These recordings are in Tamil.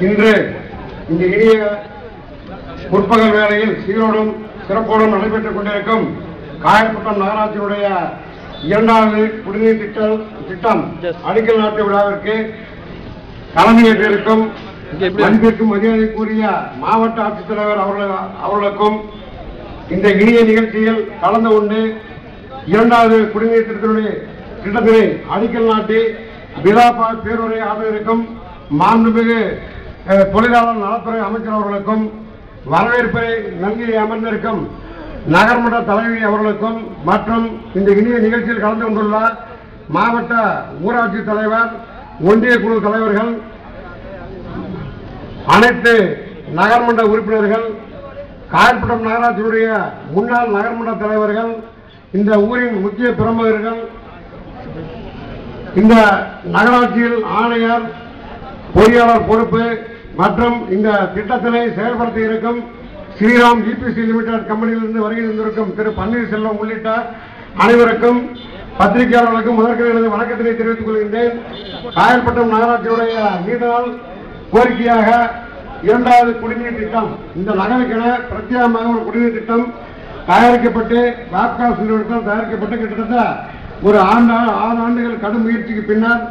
இன்று இந்த இனிய முற்பகல் வேளையில் சீரோடும் சிறப்போடும் நடைபெற்றுக் கொண்டிருக்கும் காயல்பட்டம் நகராட்சியினுடைய இரண்டாவது குடிநீர் திட்டம் திட்டம் அடிக்கல் நாட்டு விழாவிற்கு தலைமையேற்றிருக்கும் மதிப்பிற்கும் மரியாதைக்குரிய மாவட்ட ஆட்சித்தலைவர் அவர்கள் அவர்களுக்கும் இந்த இனிய நிகழ்ச்சியில் கலந்து கொண்டு இரண்டாவது குடிநீர் திட்டத்தினுடைய திட்டத்தினை அடிக்கல் நாட்டி விழாப்பா பேருரை ஆட இருக்கும் மாண்புமிகு தொழிலாளர் நலத்துறை அமைச்சர் அவர்களுக்கும் வரவேற்பை நல்கி அமர்ந்திருக்கும் நகர்மன்ற தலைவி அவர்களுக்கும் மற்றும் இந்த இனிய நிகழ்ச்சியில் கலந்து கொண்டுள்ள மாவட்ட ஊராட்சி தலைவர் ஒன்றிய குழு தலைவர்கள் அனைத்து நகர்மன்ற உறுப்பினர்கள் காயல்பட்டம் நகராட்சியுடைய முன்னாள் நகர்மன்ற தலைவர்கள் இந்த ஊரின் முக்கிய பிரமுகர்கள் இந்த நகராட்சியில் ஆணையர் பொறியாளர் பொறுப்பு மற்றும் இந்த திட்டத்தினை செயல்படுத்தி இருக்கும் ஸ்ரீராம் ஜிபிசி லிமிடெட் கம்பெனியிலிருந்து வருகை தந்திருக்கும் திரு பன்னீர்செல்வம் உள்ளிட்ட அனைவருக்கும் பத்திரிகையாளர்களுக்கும் முதற்கே எனது வணக்கத்தினை தெரிவித்துக் கொள்கின்றேன். காயல்பட்டம் நகராட்சியுடைய நீண்ட நாள் கோரிக்கையாக இரண்டாவது குடிநீர் திட்டம் இந்த நகருக்கென பிரத்யேகமாக ஒரு குடிநீர் திட்டம் தயாரிக்கப்பட்டு பாப்காஸ் நிறுவனத்தால் தயாரிக்கப்பட்டு கிட்டத்தட்ட ஒரு ஆண்டு ஆறு ஆண்டுகள் கடும் முயற்சிக்கு பின்னர்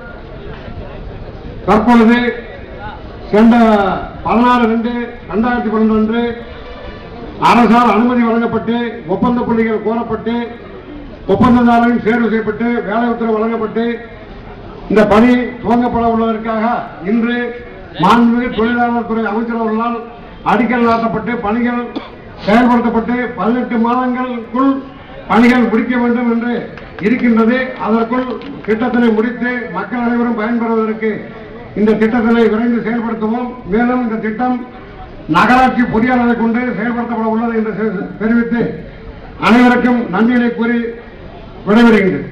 தற்பொழுது சென்ற பதினாறு ரெண்டு ரெண்டாயிரத்தி பன்னெண்டு அன்று அரசால் அனுமதி வழங்கப்பட்டு ஒப்பந்த புள்ளிகள் கோரப்பட்டு ஒப்பந்ததாரர்கள் தேர்வு செய்யப்பட்டு வேலை உத்தரவு வழங்கப்பட்டு இந்த பணி துவங்கப்பட உள்ளதற்காக இன்று மாண்புமிகு தொழிலாளர் துறை அமைச்சர் அவர்களால் அடிக்கல் நாட்டப்பட்டு பணிகள் செயல்படுத்தப்பட்டு பதினெட்டு மாதங்களுக்குள் பணிகள் முடிக்க வேண்டும் என்று இருக்கின்றது. அதற்குள் திட்டத்தினை முடித்து மக்கள் அனைவரும் பயன்பெறுவதற்கு இந்த திட்டத்தினை விரைந்து செயல்படுத்துவோம். மேலும் இந்த திட்டம் நகராட்சி பொறியாளரை கொண்டு செயல்படுத்தப்பட உள்ளது என்று தெரிவித்து அனைவருக்கும் நன்றிகளை கூறி விடைபெறுகின்றேன்.